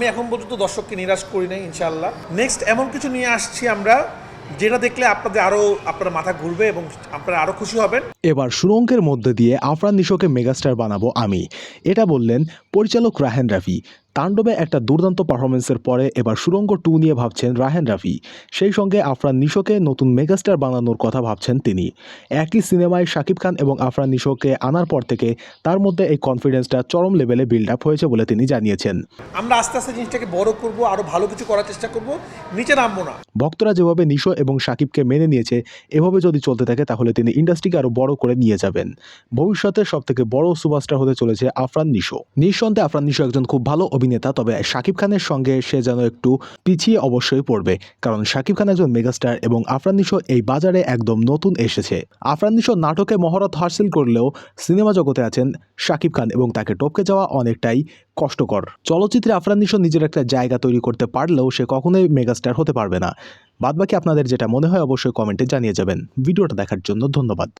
আমি এখন পর্যন্ত দর্শককে নিরাশ করি নাই, ইনশাআল্লাহ। নেক্সট এমন কিছু নিয়ে আসছি আমরা, যেটা দেখলে আপনাদের আরও, আপনার মাথা ঘুরবে এবং আপনারা আরও খুশি হবেন। এবার সুরঙ্কের মধ্যে দিয়ে আফরান নিশোকে মেগাস্টার বানাবো আমি। এটা বললেন পরিচালক রাহেন রাফি। তাণ্ডবে একটা দুর্দান্ত পারফরমেন্সের পরে এবার সুরঙ্গ টু নিয়ে ভাবছেন রাহেন রাফি। সেই সঙ্গে আফরান নিশোকে নতুন মেগাস্টার বানানোর কথা ভাবছেন তিনি। একই সিনেমায় শাকিব খান এবং আফরান নিশোকে আনার পর থেকে তার মধ্যে এই কনফিডেন্সটা চরম লেভেলে বিল্ড আপ হয়েছে বলে তিনি জানিয়েছেন। আমরা আস্তে আস্তে জিনিসটাকে বড় করব আরও ভালো কিছু করার চেষ্টা করব নিচে নামবো না। ভক্তরা যেভাবে নিশো এবং সাকিবকে মেনে নিয়েছে এভাবে যদি চলতে থাকে তাহলে তিনি ইন্ডাস্ট্রিকে আরও বড় করে নিয়ে যাবেন। ভবিষ্যতে সব থেকে বড় সুপারস্টার হতে চলেছে আফরান নিশো। নিঃসন্দেহে আফরান নিশো একজন খুব ভালো অভিনেতা, তবে শাকিব খানের সঙ্গে সে যেন একটু পিছিয়ে অবশ্যই পড়বে, কারণ শাকিব খান একজন মেগাস্টার এবং আফরান নিশো এই বাজারে একদম নতুন এসেছে। আফরান নিশো নাটকে মহরত হাসিল করলেও সিনেমা জগতে আছেন শাকিব খান এবং তাকে টপকে যাওয়া অনেকটাই কষ্টকর। চলচ্চিত্রে আফরান নিশো নিজের একটা জায়গা তৈরি করতে পারলেও সে কখনোই মেগাস্টার হতে পারবে না। বাদবাকি আপনাদের যেটা মনে হয় অবশ্যই কমেন্টে জানিয়ে যাবেন। ভিডিওটা দেখার জন্য ধন্যবাদ।